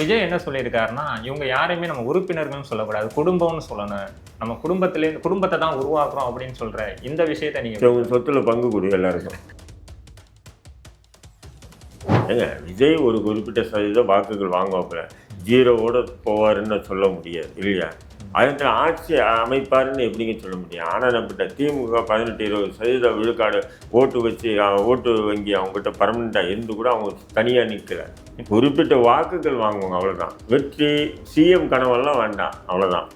விஜய் என்ன சொல்லியிருக்காருன்னா இவங்க யாரையுமே நம்ம உறுப்பினர்கள்னு சொல்லக்கூடாது குடும்பம்னு சொல்லணும். நம்ம குடும்பத்திலே குடும்பத்தை தான் உருவாக்குறோம் அப்படின்னு சொல்ற இந்த விஷயத்த நீங்க சொத்துல பங்கு கொடு எல்லாருக்கும். ஏங்க விஜய் ஒரு குறிப்பிட்ட சதவீத வாக்குகள் வாங்குவாப்புல. ஜீரோவோட போவாருன்னு சொல்ல முடியாது இல்லையா? அதற்கு ஆட்சி அமைப்பாருன்னு எப்படிங்க சொல்ல முடியும்? ஆனால் நம்மகிட்ட திமுக பதினெட்டு இருபது சதவீத விழுக்காடு ஓட்டு வச்சு ஓட்டு வங்கி அவங்ககிட்ட பர்மனெண்ட்டாக இருந்து கூட அவங்க தனியாக நிற்கல குறிப்பிட்ட வாக்குகள் வாங்குவாங்க அவ்வளோதான் வெற்றி சிஎம் கனவெல்லாம் வேண்டாம் அவ்வளோதான்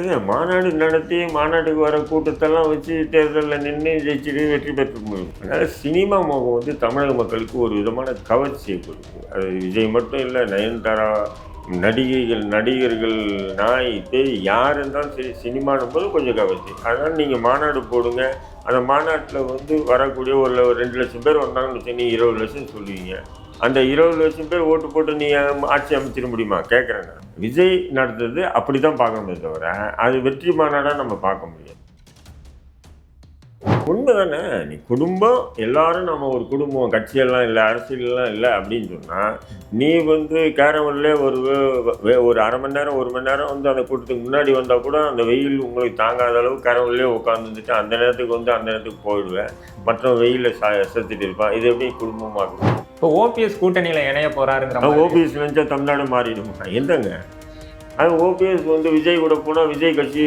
இல்லை மாநாடு நடத்தி மாநாட்டுக்கு வர கூட்டத்தெல்லாம் வச்சு தேர்தலில் நின்று ஜெயிச்சுட்டு வெற்றி பெற்று முடியும். அதனால் சினிமா முகம் வந்து தமிழக மக்களுக்கு ஒரு விதமான கவர்ச்சியை கொடுக்கும் அது விஜய் மட்டும் இல்லை நயன்தாரா நடிகைகள் நடிகர்கள் நாய் பேய் யார் இருந்தாலும் சரி சினிமானும் போது கொஞ்சம் கவர்ச்சி. அதனால் நீங்கள் மாநாடு போடுங்க. அந்த மாநாட்டில் வந்து வரக்கூடிய ஒரு ரெண்டு லட்சம் பேர் வந்தாங்கன்னு வச்சு நீங்கள் இருபது லட்சம் சொல்லுவீங்க. அந்த இருபது லட்சம் பேர் ஓட்டு போட்டு நீ ஆட்சி அமைச்சிட முடியுமா? கேட்குறேன் நான். விஜய் நடந்தது அப்படி தான் பார்க்கணுமே தவிர அது வெற்றி மாநாடாக நம்ம பார்க்க முடியாது. உண்மை தானே நீ குடும்பம் எல்லாரும் நம்ம ஒரு குடும்பம் கட்சியெல்லாம் இல்லை அரசியல்லாம் இல்லை அப்படின்னு சொன்னால் நீ வந்து கேரவன்ல ஒரு ஒரு அரை மணி நேரம் ஒரு மணி நேரம் வந்து அந்த கூட்டத்துக்கு முன்னாடி வந்தால் கூட அந்த வெயில் உங்களுக்கு தாங்காத அளவு கேரவன்லேயே உட்காந்துட்டு அந்த நேரத்துக்கு வந்து அந்த நேரத்துக்கு போயிடுவேன் மற்ற வெயிலில் ச செத்துட்டு இருப்பான் இது எப்படி குடும்பமாகும் இப்போ ஓபிஎஸ் கூட்டணியில இணைய போறாருங்கிற மாதிரி. ஓபிஎஸ் நினச்சா தமிழ்நாடு மாறிடுமா? எந்தங்க அது ஓபிஎஸ் வந்து விஜய் கூட போனால் விஜய் கட்சி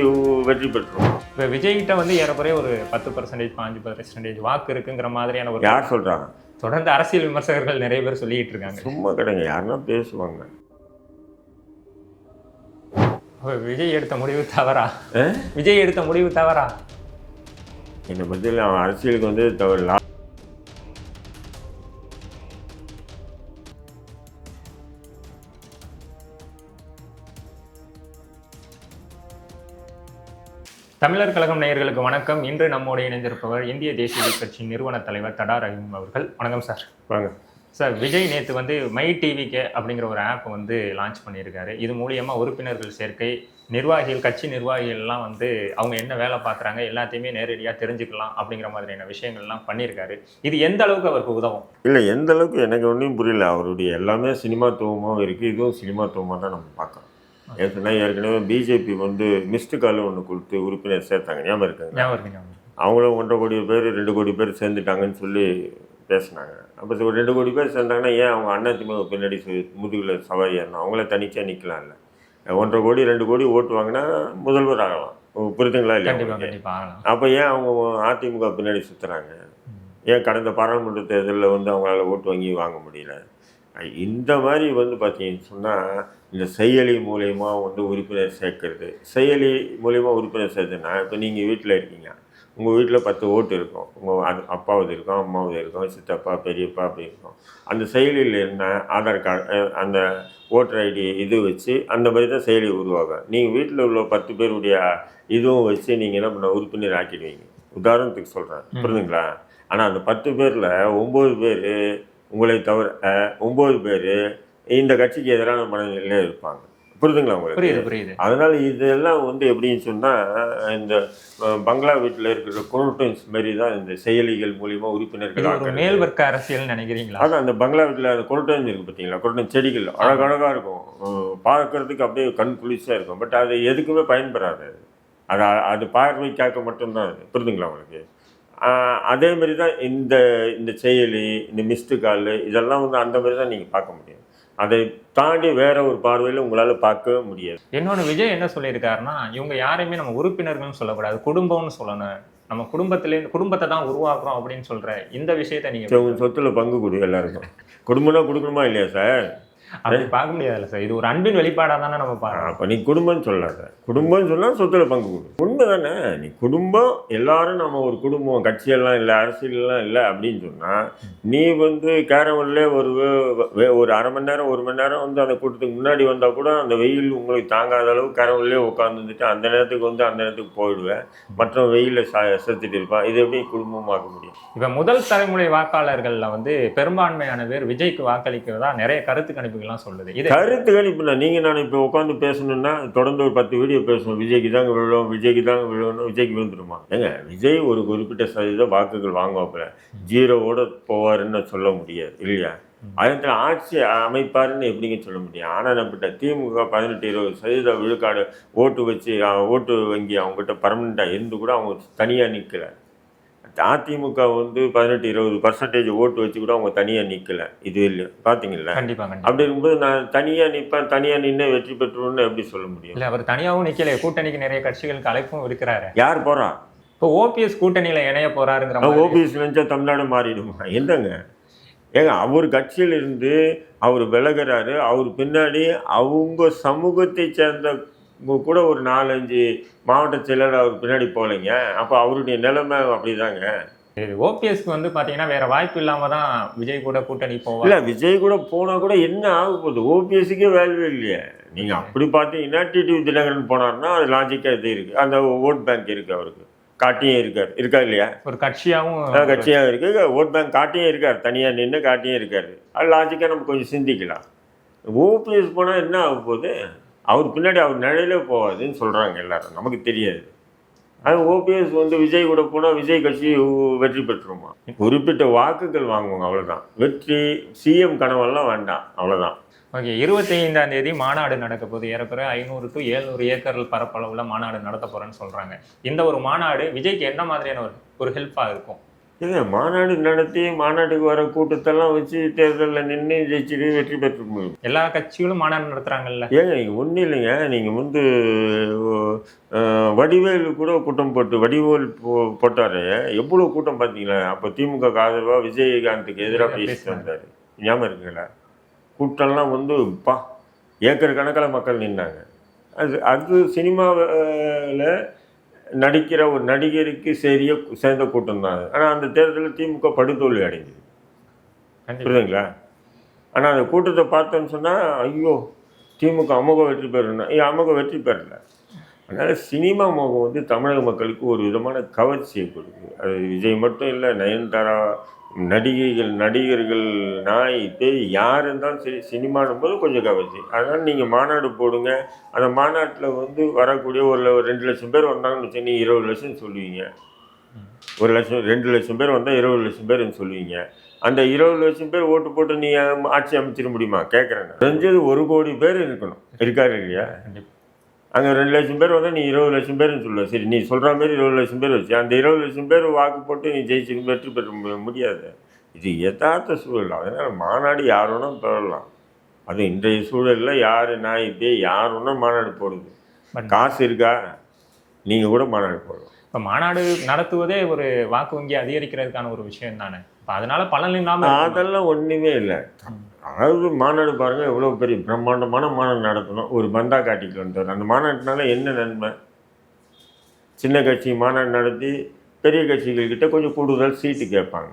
வெற்றி பெற்றுரும். இப்போ விஜய் கிட்ட வந்து ஏறக்குறைய ஒரு பத்து பர்சன்டேஜ் பாஞ்சு பர்சன்டேஜ் வாக்கு இருக்குங்கிற மாதிரியான ஒரு யார் சொல்கிறாங்க தொடர்ந்து அரசியல் விமர்சகர்கள் நிறைய பேர் சொல்லிட்டு இருக்காங்க. சும்மா கிடைங்க யாருன்னா பேசுவாங்க. விஜய் எடுத்த முடிவு தவறா? விஜய் எடுத்த முடிவு தவறா? என்னை பற்றி அவன் அரசியலுக்கு வந்து தவறு தமிழர் கழகம் நேயர்களுக்கு வணக்கம். இன்று நம்மோடு இணைந்திருப்பவர் இந்திய தேசிய கட்சி நிறுவன தலைவர் தடா ரஹீம் அவர்கள். வணக்கம் சார். வாங்க சார் விஜய் நேற்று வந்து மை டிவிகே அப்படிங்கிற ஒரு ஆப் வந்து லான்ச் பண்ணியிருக்காரு. இது மூலியமா உறுப்பினர்கள் சேர்க்கை நிர்வாகிகள் கட்சி நிர்வாகிகள் எல்லாம் வந்து அவங்க என்ன வேலை பார்க்குறாங்க எல்லாத்தையுமே நேரடியாக தெரிஞ்சுக்கலாம் அப்படிங்கிற மாதிரியான விஷயங்கள்லாம் பண்ணியிருக்காரு. இது எந்த அளவுக்கு அவருக்கு உதவும்? இல்லை எந்த அளவுக்கு எனக்கு ஒன்றும் புரியல. அவருடைய எல்லாமே சினிமாத்துவமாகவும் இருக்குது இதுவும் சினிமாத்துவமாக தான் நம்ம பார்க்கலாம் ஏற்கனவே ஏற்கனவே பிஜேபி வந்து மிஸ்டு கால் ஒன்று கொடுத்து உறுப்பினர் சேர்த்தாங்க. ஞாபகம் இருக்காங்க ஞாபகம். அவங்களும் ஒன்றரை கோடி பேர் ரெண்டு கோடி பேர் சேர்ந்துட்டாங்கன்னு சொல்லி பேசினாங்க. அப்போ ரெண்டு கோடி பேர் சேர்ந்தாங்கன்னா ஏன் அவங்க அண்ணா திமுக பின்னாடி முதுகில் சவாரி ஏறணும்? அவங்கள தனிச்சா நிற்கலாம்ல ஒன்றரை கோடி ரெண்டு கோடி ஓட்டு வாங்கினா முதல்வர் ஆகலாம். புரியுதுங்களா இல்லையா அப்போ ஏன் அவங்க அதிமுக பின்னாடி சுற்றுறாங்க ஏன் கடந்த பாராளுமன்ற தேர்தலில் வந்து அவங்களால ஓட்டு வாங்கி வாங்க முடியல? இந்த மாதிரி வந்து பார்த்தீங்கன்னு சொன்னால் இந்த செயலி மூலயமா வந்து உறுப்பினர் சேர்க்கறது. செயலி மூலயமா உறுப்பினர் சேர்த்துனா இப்போ நீங்கள் வீட்டில் இருக்கீங்க. உங்கள் வீட்டில் பத்து ஓட்டு இருக்கும். உங்கள் அப்பாவது இருக்கும் அம்மாவது இருக்கும் சித்தப்பா பெரியப்பா அப்படி இருக்கும். அந்த செயலியில் என்ன ஆதார் கார்டு அந்த ஓட்டர் ஐடி இது வச்சு அந்த மாதிரி தான் செயலி உருவாகும். நீங்கள் வீட்டில் உள்ள பத்து பேருடைய இதுவும் வச்சு நீங்கள் என்ன பண்ண உறுப்பினர் ஆக்கிடுவீங்க. உதாரணத்துக்கு சொல்கிறேன் புரியுதுங்களா ஆனால் அந்த பத்து பேரில் ஒம்பது பேர் உங்களை தவிர ஒம்பது பேர் இந்த கட்சிக்கு எதிரான மனநிலையில் இருப்பாங்க. புரியுதுங்களா உங்களுக்கு? புரியுது புரியுது. அதனால இதெல்லாம் வந்து எப்படின்னு சொன்னால் இந்த பங்களா வீட்டில் இருக்கிற குரோட்டன்ஸ் மாரி தான் இந்த செயலிகள் மூலியமா உறுப்பினர்கள். மேல் வர்க்க அரசியல் நினைக்கிறீங்களா? அதான் அந்த பங்களா வீட்டில் அந்த குரோட்டன் இருக்கு பார்த்தீங்களா? குரோட்டன் செடிகள். அழகழகாக இருக்கும். பார்க்கறதுக்கு அப்படியே கண் குளிர்ச்சியாக இருக்கும். பட் அது எதுக்குமே பயன்படாது அது அது பார்வைக்காக்க மட்டும்தான் அது. புரியுதுங்களா உங்களுக்கு? அதே மாதிரி தான் இந்த இந்த செயலி இந்த மிஸ்டு கால் இதெல்லாம் வந்து அந்த மாதிரி தான் நீங்கள் பார்க்க முடியும். அதை தாண்டி வேற ஒரு பார்வையில் உங்களால் பார்க்கவே முடியாது. இன்னொன்று விஜய் என்ன சொல்லியிருக்காருன்னா இவங்க யாரையுமே நம்ம உறுப்பினர்கள்னு சொல்லக்கூடாது குடும்பம்னு சொல்லணும். நம்ம குடும்பத்திலே குடும்பத்தை தான் உருவாக்குறோம் அப்படின்னு சொல்ற இந்த விஷயத்த சரி, நீங்க உங்க சொத்துல பங்கு கொடு எல்லாருக்கும். குடும்பம்னா கொடுக்கணுமா இல்லையா சார்? அப்படி பார்க்க முடியாதுல்ல சார் இது ஒரு அன்பின் வெளிப்பாடா தானே நம்ம பார்க்கணும் அப்போ நீ குடும்பம்னு சொல்லாத. குடும்பம்னு சொன்னால் சொத்துல பங்கு கொடு. உண்மை தானே நீ குடும்பம் எல்லாரும் நம்ம ஒரு குடும்பம் கட்சியெல்லாம் இல்லை அரசியல்லாம் இல்லை அப்படின்னு சொன்னால் நீ வந்து கேரவன்ல ஒரு ஒரு அரை மணி நேரம் ஒரு மணி நேரம் வந்து அந்த கூட்டத்துக்கு முன்னாடி வந்தால் கூட அந்த வெயில் உங்களுக்கு தாங்காத அளவு கேரவன்லேயே உட்காந்துட்டு அந்த நேரத்துக்கு வந்து அந்த நேரத்துக்கு போயிடுவேன் மற்ற வெயிலில் ச செத்துட்டு இருப்பான் இது எப்படி குடும்பமாக்க முடியும்? இப்ப முதல் தலைமுறை வாக்காளர்கள்ல வந்து பெரும்பான்மையான பேர் விஜய்க்கு வாக்களிக்கிறதா நிறைய கருத்து கணிப்புகள்லாம் சொல்லுது. இது கருத்து கணிப்புனா நீங்க நான் இப்போ உட்காந்து பேசணும்னா தொடர்ந்து ஒரு பத்து வீடியோ பேசுவோம். விஜய்க்கு தாங்க விழும் விஜய்க்கு தாங்க விழுணும் விஜய்க்கு விழுந்துருமா? ஏங்க விஜய் ஒரு குறிப்பிட்ட சதவீத வாக்குகள் வாங்குவாப்புல. ஜீரோவோட போவாருன்னு சொல்ல முடியாது இல்லையா? அதில் ஆட்சி அமைப்பாருன்னு எப்படிங்க சொல்ல முடியும்? ஆனாப்பட்ட திமுக பதினெட்டு இருபது சதவீத விழுக்காடு ஓட்டு வச்சு ஓட்டு வங்கி அவங்ககிட்ட பர்மனெண்ட்டாக இருந்து கூட அவங்க தனியாக நிற்கல அதிமுக வந்து பதினெட்டு இருபது பர்சன்டேஜ் ஓட்டு வச்சு கூட அவங்க தனியாக நிற்கல இது இல்லை. பார்த்தீங்களா கண்டிப்பா கண்டிப்பா. அப்படி இருக்கும்போது நான் தனியாக நிற்பேன் தனியாக நின்று வெற்றி பெற்றுருன்னு எப்படி சொல்ல முடியும்? இல்ல அவர் தனியாவும் நிக்கல. கூட்டணிக்கு நிறைய கட்சிகளுக்கு அழைப்பும் இருக்கிறாரு. யார் போறா? இப்போ ஓபிஎஸ் கூட்டணியில இணைய போறாருங்கிற மாதிரி. ஓபிஎஸ் நினைச்சா தமிழ்நாடு மாறிடுமா? என்னங்க? ஏங்க அவர் கட்சியில் இருந்து அவர் விலகுறாரு. அவர் பின்னாடி அவங்க சமூகத்தை சேர்ந்த கூட ஒரு நாலஞ்சு மாவட்ட செயலர் அவர் பின்னாடி போகலைங்க. அப்போ அவருடைய நிலைமை அப்படிதாங்க. ஓபிஎஸ்க்கு வந்து பாத்தீங்கன்னா வேற வாய்ப்பு இல்லாம தான் விஜய் கூட கூட்டணி போவார். இல்லை விஜய் கூட போனால் கூட என்ன ஆக போகுது? ஓபிஎஸ்க்கே வேல்யூ இல்லையே. நீங்கள் அப்படி பார்த்தீங்கன்னா டிடிவி தினகரன் போனார்னா அது லாஜிக்காக இது இருக்குது அந்த ஓட் பேங்க் இருக்குது அவருக்கு. காட்டியும் இருக்கார். இருக்கா இல்லையா? ஒரு கட்சியாவும் அஹ் கட்சியாக இருக்கு. ஓட் பேங்க் காட்டியும் இருக்கார். தனியாக நின்று காட்டியும் இருக்காரு. அது லாஜிக்காக நம்ம கொஞ்சம் சிந்திக்கலாம். ஓபிஎஸ் போனால் என்ன ஆக போகுது? அவர் பின்னாடி அவர் நிழலே போகாதுன்னு சொல்கிறாங்க எல்லாரும். நமக்கு தெரியாது. அது ஓபிஎஸ் வந்து விஜய் கூட போனால் விஜய் கட்சி வெற்றி பெற்றுருமா? குறிப்பிட்ட வாக்குகள் வாங்குவாங்க அவ்வளோதான் வெற்றி சிஎம் கனவெல்லாம் வேண்டாம் அவ்வளோதான் ஓகே இருபத்தி ஐந்தாம் தேதி மாநாடு நடக்க போகுது. ஏறக்குறைய ஐநூறு டு ஏழ்நூறு ஏக்கர்கள் பரப்பளவில் மாநாடு நடத்த போகிறேன்னு சொல்கிறாங்க இந்த ஒரு மாநாடு விஜய்க்கு என்ன மாதிரியான ஒரு ஒரு ஹெல்ப்பாக இருக்கும்? ஏங்க மாநாடு நடத்தி மாநாட்டுக்கு வர கூட்டத்தெல்லாம் வச்சு தேர்தலில் நின்று ஜெயிச்சுட்டு வெற்றி பெற்று முடியும் எல்லா கட்சிகளும் மாநாடு நடத்துறாங்கல்ல? ஏங்க நீங்கள் ஒன்றும் இல்லைங்க. நீங்கள் வந்து அஹ், வடிவேலு கூட கூட்டம் போட்டு வடிவேல் போ- போட்டாரு. எவ்வளோ கூட்டம் பார்த்தீங்களா அப்போ திமுக ஆதரவாக விஜயகாந்துக்கு எதிராக பேசிட்டு. வந்தார். ஞாபகம் இருக்குங்களா? கூட்டம்லாம் வந்து பா ஏக்கர் கணக்கில் மக்கள் நின்னாங்க. அது அது சினிமாவில் நடிக்கிற ஒரு நடிகருக்கு சரிய சேர்ந்த கூட்டம் தான் ஆனால் அந்த தேர்தலில் திமுக படுதோல்வி அடைஞ்சது. புரியுதுங்களா? ஆனால் அந்த கூட்டத்தை பார்த்தோன்னு சொன்னால் ஐயோ திமுக அமோக வெற்றி பெறணும் ஏன் அமோக வெற்றி பெறல. அதனால் சினிமா மோகம் வந்து தமிழக மக்களுக்கு ஒரு விதமான கவர்ச்சியை கொடுக்குது. அது விஜய் மட்டும் இல்லை நயன்தாரா நடிகைகள் நடிகர்கள் நாய் பேய் யார் இருந்தாலும் சரி சினிமானும் போது கொஞ்சம் கவர்ச்சி. அதனால் நீங்கள் மாநாடு போடுங்க. அந்த மாநாட்டில் வந்து வரக்கூடிய ஒரு ரெண்டு லட்சம் பேர் வந்தாங்கன்னு வச்சு நீங்கள் இருபது லட்சம் சொல்லுவீங்க. ஒரு லட்சம் ரெண்டு லட்சம் பேர் வந்தால் இருபது லட்சம் பேர்னு சொல்லுவீங்க. அந்த இருபது லட்சம் பேர் ஓட்டு போட்டு நீங்கள் ஆட்சி அமைச்சிட முடியுமா? கேட்குறேன் தெரிஞ்சது ஒரு கோடி பேர் இருக்கணும். இருக்காரு இல்லையா? அங்கே ரெண்டு லட்சம் பேர் வந்தால் நீ இருபது லட்சம் பேர்னு சொல்லுவ சரி நீ சொல்கிற மாதிரி இருபது லட்சம் பேர் வச்சு அந்த இருபது லட்சம் பேர் வாக்கு போட்டு நீ ஜெயிச்சு வெற்றி பெற முடியாது. இது யதார்த்த சூழல். அதனால் மாநாடு யார் வேணால் பெறலாம். அது இன்றைய சூழலில் யார் பேய் யார் வேணால் மாநாடு போடுது. பட் காசு இருக்கா? நீங்கள் கூட மாநாடு போடலாம். இப்ப மாநாடு நடத்துவதே ஒரு வாக்கு வங்கி அதிகரிக்கிறதுக்கான ஒரு விஷயம் தானே இப்ப அதனால பலன் இல்லாம இருக்குமா? அதெல்லாம் ஒன்றுமே இல்லை. அதாவது மாநாடு பாருங்க எவ்வளோ பெரிய பிரம்மாண்டமான மாநாடு நடத்தணும். ஒரு பந்தா காட்டிக்கு வந்தார் அந்த மாநாட்டினால என்ன நன்மை? சின்ன கட்சி மாநாடு நடத்தி பெரிய கட்சிகள்கிட்ட கொஞ்சம் கூடுதல் சீட்டு கேட்பாங்க.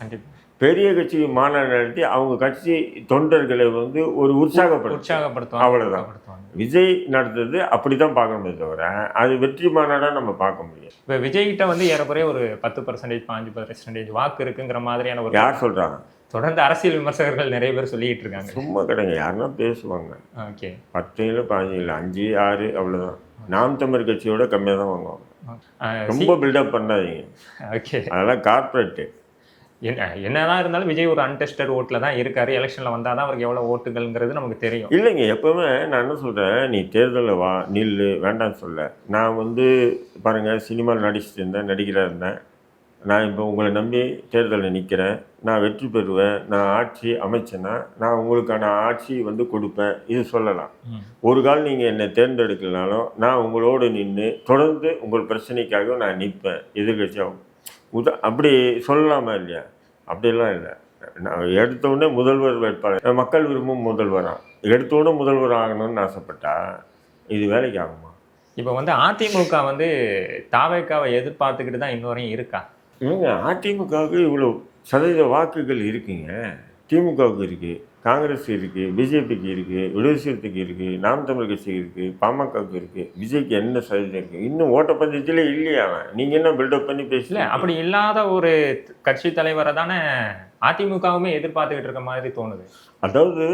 கண்டிப்பா. பெரிய கட்சி மாநாடு நடத்தி அவங்க கட்சி தொண்டர்களை வந்து ஒரு உற்சாகப்படுத்தும் உற்சாகப்படுத்துவாங்க. அவ்வளவுதான். ஊக்கப்படுத்துவாங்க. விஜய் நடத்துறது அப்படி தான் பார்க்கணுமே தவிர அது வெற்றி மாநாடாக நம்ம பார்க்க முடியாது. இப்ப விஜய் கிட்ட வந்து ஏறக்குறைய ஒரு பத்து பர்சன்டேஜ் பாஞ்சு பர்சன்டேஜ் வாக்கு இருக்குங்கிற மாதிரியான ஒரு யார் சொல்கிறாங்க தொடர்ந்து அரசியல் விமர்சகர்கள் நிறைய பேர் சொல்லிட்டு இருக்காங்க. சும்மா கிடையாது. யாருன்னா பேசுவாங்க. ஓகே. பத்து இல்லை பாஞ்சு இல்லை அஞ்சு ஆறு அவ்வளோதான் நாம் தமிழ் கட்சியோட கம்மியாக தான் வாங்குவாங்க. ரொம்ப பில்டப் பண்ணாதீங்க. ஓகே. அதெல்லாம் கார்ப்பரேட்டு என்ன என்னதான் இருந்தாலும் விஜய் ஒரு அன்டெஸ்டட் ஓட்ல தான் இருக்காரு. எலெக்ஷன்ல வந்தாதான் அவருக்கு எவ்வளவு ஓட்டுகள்ங்கிறது நமக்கு தெரியும். இல்லைங்க எப்பவுமே நான் என்ன சொல்கிறேன் நீ தேர்தலில் வா நில்லு வேண்டாம்னு சொல்ல. நான் வந்து பாருங்கள் சினிமாவில் நடிச்சுட்டு இருந்தேன் நடிகராக இருந்தேன். நான் இப்போ உங்களை நம்பி தேர்தலில் நிற்கிறேன் நான் வெற்றி பெறுவேன். நான் ஆட்சி அமைச்சேன்னா நான் உங்களுக்கான ஆட்சி வந்து கொடுப்பேன். இது சொல்லலாம். ஒரு கால் நீங்கள் என்னை தேர்ந்தெடுக்கலனாலும் நான் உங்களோடு நின்று தொடர்ந்து உங்கள் பிரச்சனைக்காக நான் நிற்பேன். எதிர்கட்சியாகும் உத அப்படி சொல்லலாமா இல்லையா? அப்படியெல்லாம் இல்லை. நான் எடுத்த உடனே முதல்வர் வேட்பாளர் மக்கள் விரும்பும் முதல்வரா? எடுத்த உடனே முதல்வர் ஆகணும்னு ஆசைப்பட்டா இது வேலைக்கு ஆகுமா? இப்போ வந்து அதிமுக வந்து தாவேக்காவை எதிர்பார்த்துக்கிட்டு தான் இன்ன வரையும் இருக்கா? இவங்க அதிமுகவுக்கு இவ்வளோ சதவீத வாக்குகள் இருக்குங்க. திமுகவுக்கு இருக்குது காங்கிரஸ் இருக்குது பிஜேபிக்கு இருக்குது விடுதலை சிறுத்தைக்கு இருக்குது நாம் தமிழ் கட்சிக்கு இருக்குது பாமகவுக்கு இருக்குது விஜய்க்கு என்ன சதவீதம் இருக்குது இன்னும் ஓட்டப்பந்தயத்திலே இல்லையா நீங்கள் என்ன பில்டப் பண்ணி பேசல அப்படி இல்லாத ஒரு கட்சி தலைவரை தானே அதிமுகவுமே எதிர்பார்த்துக்கிட்டு இருக்க மாதிரி தோணுது. அதாவது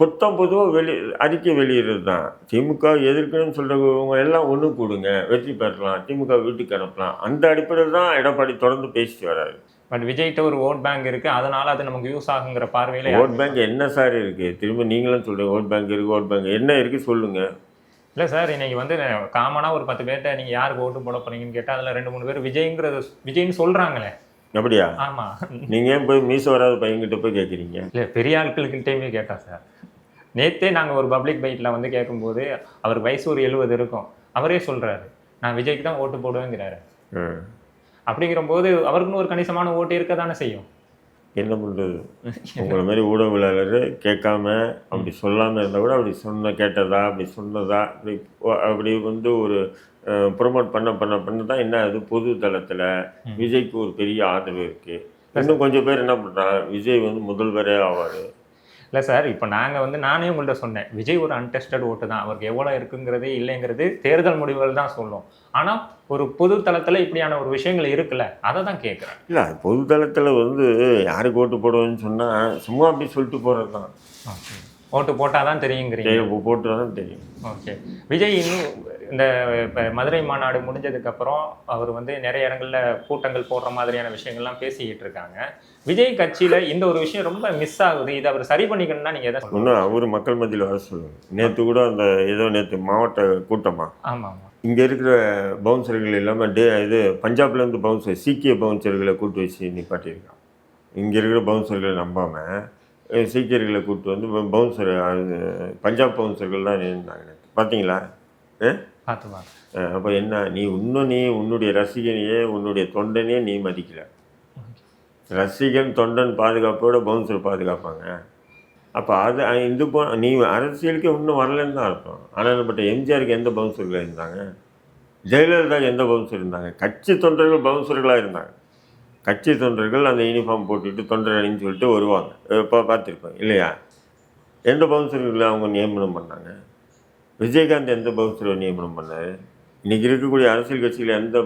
புத்தம் பொதுவாக வெளி அறிக்கை வெளியிடுறது தான் திமுக எதிர்க்கணும்னு சொல்கிறவங்க எல்லாம் ஒன்று கூடுங்க. வெற்றி பெறலாம் திமுக வீட்டுக்கு அனுப்பலாம். அந்த அடிப்படையில் தான் எடப்பாடி தொடர்ந்து பேசிட்டு வராரு பட் விஜய்கிட்ட ஒரு ஓட் பேங்க் இருக்கு. அதனால அது நமக்கு யூஸ் ஆகுங்கிற பார்வையில ஓட் பேங்க் என்ன சார் இருக்கு? திரும்ப நீங்களும் சொல்றீங்க ஓட் பேங்க் இருக்கு ஓட் பேங்க் என்ன இருக்கு சொல்லுங்க. இல்ல சார் இன்னைக்கு வந்து காமனா ஒரு பத்து பேர்ட்ட நீங்க யாருக்கு ஓட்டு போட போறீங்கன்னு கேட்டா அதுல ரெண்டு மூணு பேர் விஜய்ங்கிறது விஜய்னு சொல்றாங்களே. அப்படியா? ஆமா. நீங்க ஏன் போய் மீச வராத பையன்கிட்ட போய் கேட்குறீங்க இல்ல பெரிய ஆட்களுக்கிட்டையுமே கேட்டா சார் நேத்தே நாங்க ஒரு பப்ளிக் பைட்ல வந்து கேட்கும்போது அவருக்கு வயசு ஒரு எழுபது இருக்கும். அவரே சொல்றாரு நான் விஜய்க்கு தான் ஓட்டு போடுவேங்கிறாரு. அப்படிங்கிற போது அவருக்குன்னு ஒரு கணிசமான ஓட்டு இருக்க தானே செய்யும்? என்ன பண்ணுறது உங்களை மாதிரி ஊடகவியலாளர் கேட்காம அப்படி சொல்லாமல் இருந்தால் கூட அப்படி சொன்ன கேட்டதா அப்படி சொன்னதா அப்படி அப்படி வந்து ஒரு ப்ரொமோட் பண்ண பண்ண பண்ண தான் என்ன ஆகுது பொது தளத்தில் விஜய்க்கு ஒரு பெரிய ஆதரவு இருக்குது இன்னும் கொஞ்சம் பேர் என்ன பண்ணுறாங்க விஜய் வந்து முதல்வரே ஆவார். இல்ல சார் இப்போ நாங்க வந்து நானே உங்கள்ட்ட சொன்னேன் விஜய் ஒரு அன்டெஸ்டட் ஓட்டு தான் அவருக்கு எவ்வளவு இருக்குங்கிறதே இல்லைங்கிறது தேர்தல் முடிவுகள் தான் சொல்லும். ஆனா ஒரு பொது தளத்துல இப்படியான ஒரு விஷயங்கள் இருக்குல்ல அதை தான் கேட்குறேன் இல்லை பொது தளத்தில் வந்து யாருக்கு ஓட்டு போடுவேன்னு சொன்னால் சும்மா அப்படி சொல்லிட்டு போகிறது தான் ஓட்டு போட்டாதான் தெரியுங்கிறீங்க. போட்டு தான் தெரியும். ஓகே. விஜய் இன்னும் இந்த இப்ப மதுரை மாநாடு முடிஞ்சதுக்கு அப்புறம் அவர் வந்து நிறைய இடங்கள்ல கூட்டங்கள் போடுற மாதிரியான விஷயங்கள்லாம் பேசிக்கிட்டு இருக்காங்க. விஜய் கட்சியில இந்த ஒரு விஷயம் ரொம்ப மிஸ் ஆகுது. இதை அவர் சரி பண்ணிக்கணும்னா நீங்க எதை இன்னும் அவர் மக்கள் மத்தியில் வர சொல்லுங்க நேற்று கூட அந்த ஏதோ நேற்று மாவட்ட கூட்டமா? ஆமா ஆமா இங்கே இருக்கிற பவுன்சர்கள் இல்லாமல் டே இது பஞ்சாப்லேருந்து பவுன்சர் சீக்கிய பவுன்சர்களை கூட்டு வச்சு நிப்பாட்டியிருக்கான். இங்கே இருக்கிற பவுன்சர்களை நம்பாமல் சீக்கியர்களை கூட்டு வந்து பவுன்சர் பஞ்சாப் பவுன்சர்கள் தான் இருந்தாங்க. பார்த்தீங்களா? பார்த்து பார்த்து. அப்போ என்ன நீ இன்னும் நீ உன்னுடைய ரசிகனையே உன்னுடைய தொண்டனையே நீ மதிக்கல. ரசிகன் தொண்டன் பாதுகாப்போட பவுன்சர் பாதுகாப்பாங்க. அப்போ அது இது போ நீ அரசியலுக்கு இன்னும் வரலன்னு தான் அர்த்தம். ஆனால் பட் எம்ஜிஆருக்கு எந்த பவுன்சர்கள் இருந்தாங்க? ஜெயலலிதாவுக்கு எந்த பவுன்சர் இருந்தாங்க? கட்சி தொண்டர்கள் பவுன்சர்களாக இருந்தாங்க. கட்சி தொண்டர்கள் அந்த யூனிஃபார்ம் போட்டுட்டு தொண்டர் அணின்னு சொல்லிட்டு வருவாங்க. இப்போ பார்த்துருப்பாங்க இல்லையா? எந்த பவுன்சர்களை அவங்க நியமனம் பண்ணாங்க? விஜயகாந்த் எந்த பவுன்சரை நியமனம் பண்ணாரு? இன்னைக்கு இருக்கக்கூடிய அரசியல் கட்சியில் எந்த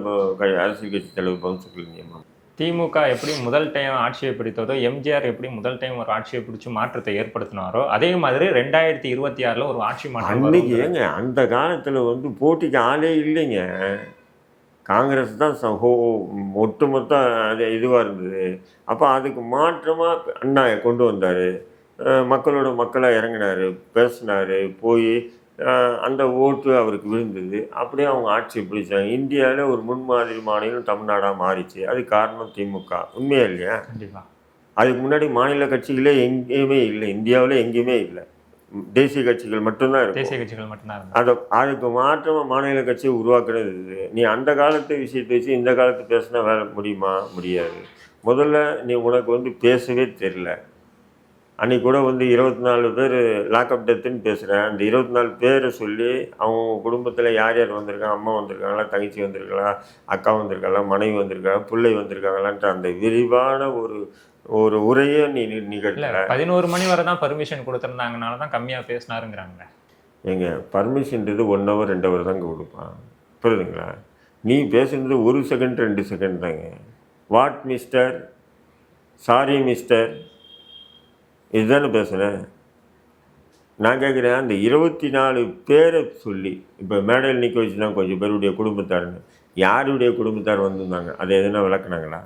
அரசியல் கட்சி தலைவர் பவுன்சர்கள் நியமனம்? திமுக எப்படி முதல் டைம் ஆட்சியை பிடித்ததோ எம்ஜிஆர் எப்படி முதல் டைம் ஒரு ஆட்சியை பிடிச்சு மாற்றத்தை ஏற்படுத்தினாரோ அதே மாதிரி ரெண்டாயிரத்தி இருபத்தி ஆறுல ஒரு ஆட்சி மாற்றம் அன்னைக்கு. ஏங்க அந்த காலத்தில் வந்து போட்டிக்கு ஆளே இல்லைங்க. காங்கிரஸ் தான் ச- ஹோ ஒட்டுமொத்த அது இதுவாக இருந்தது. அப்போ அதுக்கு மாற்றமாக அண்ணா கொண்டு வந்தார். மக்களோட மக்களாக இறங்கினார் பேசினார் போய் அந்த ஓட்டு அவருக்கு விழுந்தது. அப்படியே அவங்க ஆட்சி பிடிச்சாங்க. இந்தியாவில் ஒரு முன்மாதிரி மாநிலம் தமிழ்நாடாக மாறிச்சு. அது காரணம் திமுக. உண்மையா இல்லையா? கண்டிப்பா. அதுக்கு முன்னாடி மாநில கட்சிகளே எங்கேயுமே இல்லை. இந்தியாவில் எங்கேயுமே இல்லை. தேசிய கட்சிகள் மட்டும்தான் இருக்கும். தேசிய கட்சிகள் மட்டும்தான் அதை அதுக்கு மாற்றமாக மாநில கட்சியை உருவாக்குறது இது. நீ அந்த காலத்து விஷயத்தை வச்சு இந்த காலத்து பேசினா வேலை முடியுமா? முடியாது. முதல்ல நீ உனக்கு வந்து பேசவே தெரில அன்னைக்கு கூட வந்து இருபத்தி நாலு பேர் லாக்அப் டெத்துன்னு பேசுகிறேன் அந்த இருபத்தி நாலு பேரை சொல்லி அவங்க குடும்பத்தில் யார் யார் வந்திருக்காங்க அம்மா வந்திருக்காங்களா? தங்கச்சி வந்திருக்காங்களா? அக்கா வந்திருக்காங்களா? மனைவி வந்திருக்காங்க பிள்ளை வந்திருக்காங்களான்ட்டு அந்த விரிவான ஒரு ஒரு உரையை நீ நி- இல்ல நிகழ்த்தல பதினோரு மணி வரை தான் பர்மிஷன் கொடுத்திருந்தாங்கனால தான் கம்மியா பேசினாருங்கிறாங்க. ஏங்க பர்மிஷன்றது ஒன் ஹவர் ரெண்டு ஹவர் தாங்க கொடுப்பான் புரியுதுங்களா? நீ பேசுனது ஒரு செகண்ட் ரெண்டு செகண்ட் தாங்க. வாட் மிஸ்டர் சாரி மிஸ்டர் இதுதானே பேசுகிறேன் நான் கேட்குறேன் அந்த இருபத்தி நாலு பேரை சொல்லி இப்போ மேடையில் நிற்க வச்சு தான் கொஞ்சம் பேருடைய குடும்பத்தாருன்னு. யாருடைய குடும்பத்தார் வந்திருந்தாங்க? அதை எதுனா விளக்குனாங்களா?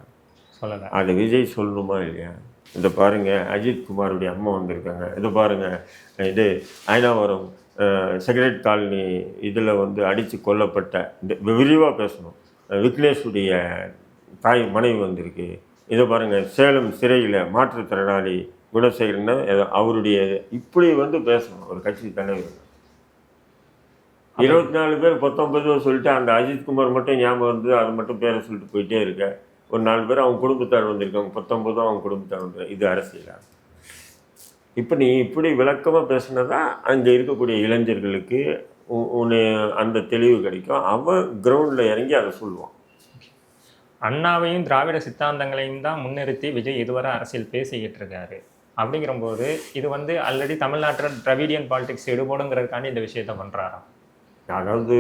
சொல்லலை. அது விஜய் சொல்லணுமா இல்லையா? இதை பாருங்க அஜித் குமாருடைய அம்மா வந்திருக்காங்க. இதை பாருங்க இது ஐநாவரம் சிகரெட் காலனி இதில் வந்து அடித்து கொல்லப்பட்ட இந்த விரிவாக பேசணும். விக்னேஷுடைய தாய் மனைவி வந்திருக்கு. இதை பாருங்கள் சேலம் சிறையில் மாற்றுத்திறனாளி குணசேகரன் ஏதோ அவருடைய இப்படி வந்து பேசணும் ஒரு கட்சி தலைவர். இருபத்தி நாலு பேர் பத்தொன்பது பேர் சொல்லிட்டு அந்த அஜித்குமார் மட்டும் ஞாபகம் வந்து அதை மட்டும் பேரை சொல்லிட்டு போயிட்டே இருக்கேன் ஒரு நாலு பேர் அவங்க குடும்பத்தார் வந்திருக்காங்க பத்தொன்பதும் அவங்க குடும்பத்தார் வந்து இது அரசியலா இப்போ நீ இப்படி விளக்கமாக பேசுனதா அங்கே இருக்கக்கூடிய இளைஞர்களுக்கு உன்னை அந்த தெளிவு கிடைக்கும். அவன் கிரவுண்டில் இறங்கி அதை சொல்லுவான். அண்ணாவையும் திராவிட சித்தாந்தங்களையும் தான் முன்னிறுத்தி விஜய் இதுவரை அரசியல் பேசிக்கிட்டு இருக்காரு. அப்படிங்கிறபோது இது வந்து ஆல்ரெடி தமிழ்நாட்டில் திராவிடியன் பாலிடிக்ஸ் எடுபடுங்கிறதுக்காண்டி இந்த விஷயத்த பண்றாரா அதாவது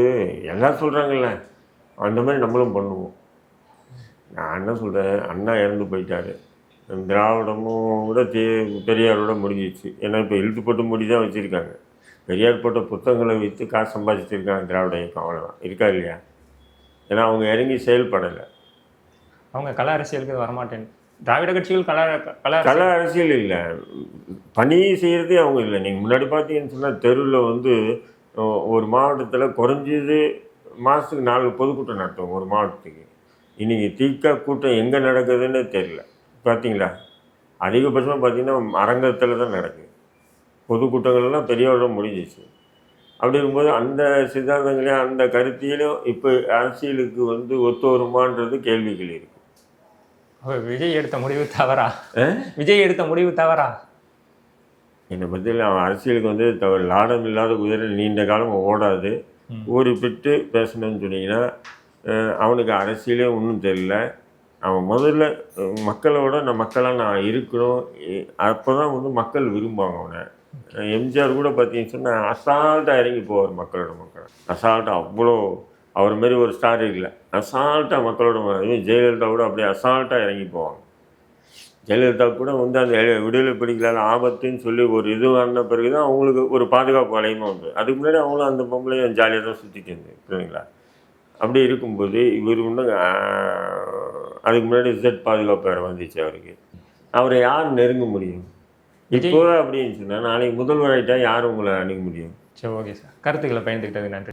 எல்லாம் சொல்கிறாங்கல்ல அந்த மாதிரி நம்மளும் பண்ணுவோம். நான் என்ன சொல்கிறேன் அண்ணா இறந்து போயிட்டாரு. திராவிடமும் கூட தே பெரியாரோட முடிஞ்சிச்சு ஏன்னா இப்போ இழுத்து போட்டு முடி தான் வச்சுருக்காங்க. பெரியார் போட்ட புத்தகங்களை விற்று காசு சம்பாதிச்சிருக்காங்க திராவிட இயக்கம் அவ்வளோதான் இருக்கா இல்லையா? ஏன்னா அவங்க இறங்கி செயல்படலை. அவங்க கல அரசியலுக்கு வரமாட்டேன். திராவிட கட்சிகள் கல கல கல அரசியல் இல்லை. பணி செய்கிறதே அவங்க இல்லை. நீங்கள் முன்னாடி பார்த்தீங்கன்னு சொன்னால் தெருவில் வந்து ஒரு மாவட்டத்தில் குறைஞ்சது மாதத்துக்கு நாலு பொதுக்கூட்டம் நடத்துவோம் ஒரு மாவட்டத்துக்கு. இன்னைக்கு தீக்கா கூட்டம் எங்கே நடக்குதுன்னு தெரியல. பார்த்தீங்களா அதிகபட்சமாக பார்த்தீங்கன்னா அரங்கத்தில் தான் நடக்குது. பொதுக்கூட்டங்கள்லாம் பெரியவரோட முடிஞ்சிச்சு. அப்படி இருக்கும்போது அந்த சித்தாந்தங்களையும் அந்த கருத்தியிலும் இப்போ அரசியலுக்கு வந்து ஒத்து வருமான்றது கேள்விகள் இருக்கு. விஜய் எடுத்த முடிவு தவறா? விஜய் எடுத்த முடிவு தவறா? என்னை பற்றி அவன் அரசியலுக்கு வந்து த- லாடம் இல்லாத குதிரை நீண்ட காலம் ஓடாது. ஊறி விட்டு பேசணும்னு சொன்னீங்கன்னா அவனுக்கு அரசியலே ஒன்றும் தெரியல. அவன் முதல்ல மக்களோட நான் மக்களாக நான் இருக்கணும். அப்போ தான் வந்து மக்கள் விரும்புவாங்க அவனை. எம்ஜிஆர் கூட பார்த்தீங்கன்னு சொன்னால் அசால்ட்டாக இறங்கி போவார் மக்களோட மக்கள். அசால்ட்டாக அவ்வளோ அவர் மாரி ஒரு ஸ்டார் இல்லை. அசால்ட்டாக மக்களோட ஜெயலலிதா கூட அப்படியே அசால்ட்டாக இறங்கி போவாங்க. ஜெயலலிதா கூட வந்து அந்த விடுதலை பிடிக்கலாத ஆபத்துன்னு சொல்லி ஒரு இது வந்த பிறகு தான் அவங்களுக்கு ஒரு பாதுகாப்பு வளையமாக வந்து அதுக்கு முன்னாடி அவங்களும் அந்த பொம்பளையும் ஜாலியாக தான் சுற்றிட்டு இருந்து புரியுங்களா அப்படி இருக்கும்போது இவர் இன்னும் அதுக்கு முன்னாடி இசட் பாதுகாப்பு வந்துச்சு அவருக்கு. அவரை யார் நெருங்க முடியும்? இப்போ அப்படின்னு சொன்னால் நாளைக்கு முதல்வராயிட்டா யார் உங்களை அணுக முடியும்? சரி ஓகே சார். கருத்துக்களை பயந்துக்கிட்டது நன்றி.